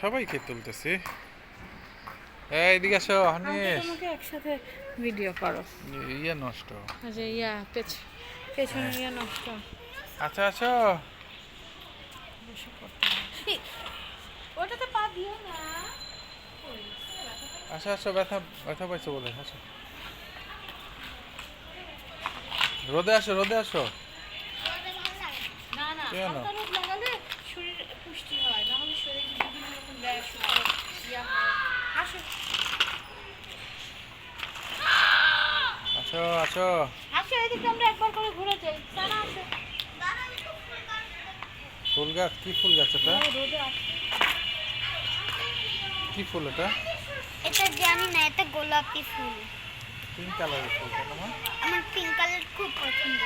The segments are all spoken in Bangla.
সবাইকে তুলতেছি। এই আসো হানিস। তোমাকে একসাথে ভিডিও করো। ইয়ে নষ্ট। আচ্ছা ইয়া পেছ পেছনে ইয়া নষ্ট। আচ্ছা আচ্ছা আচ্ছা আচ্ছা ব্যথা ব্যথা পাইছো বলে আচ্ছা। রোদে আসো রোদে আসো। কেন? আসো। আসো আসো। ফুল গাছ কি ফুল গাছ এটা? কি ফুল এটা? এটা জানি না এটা গোলাপি ফুল। পিঙ্ক কালারের ফুল আমার পিঙ্ক কালার খুব পছন্দ।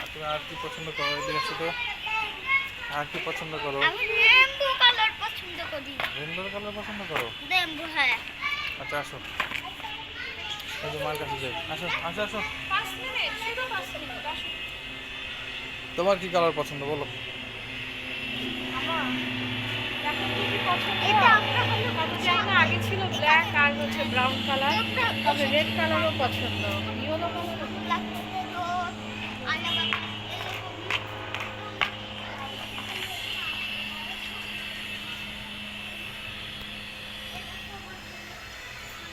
আর তুমি আর কি পছন্দ করো? এদিকে আসো তো। আর কি পছন্দ করো? আমি রেনবো কালার পছন্দ করি। রেনবোর কালার পছন্দ করো? রেনবো হ্যাঁ। আচ্ছা আসো। এই যে মার কাছে যাই। আসো আসো আসো। পাঁচ মিনিট শুধু পাঁচ মিনিট আসো। তোমার কি কালার পছন্দ বলো? আমার। দেখো কি কি পছন্দ কত জায়গা আগে ছিল ব্ল্যাক আর হচ্ছে ব্রাউন কালার তবে রেড কালারও পছন্দ। Yellow colour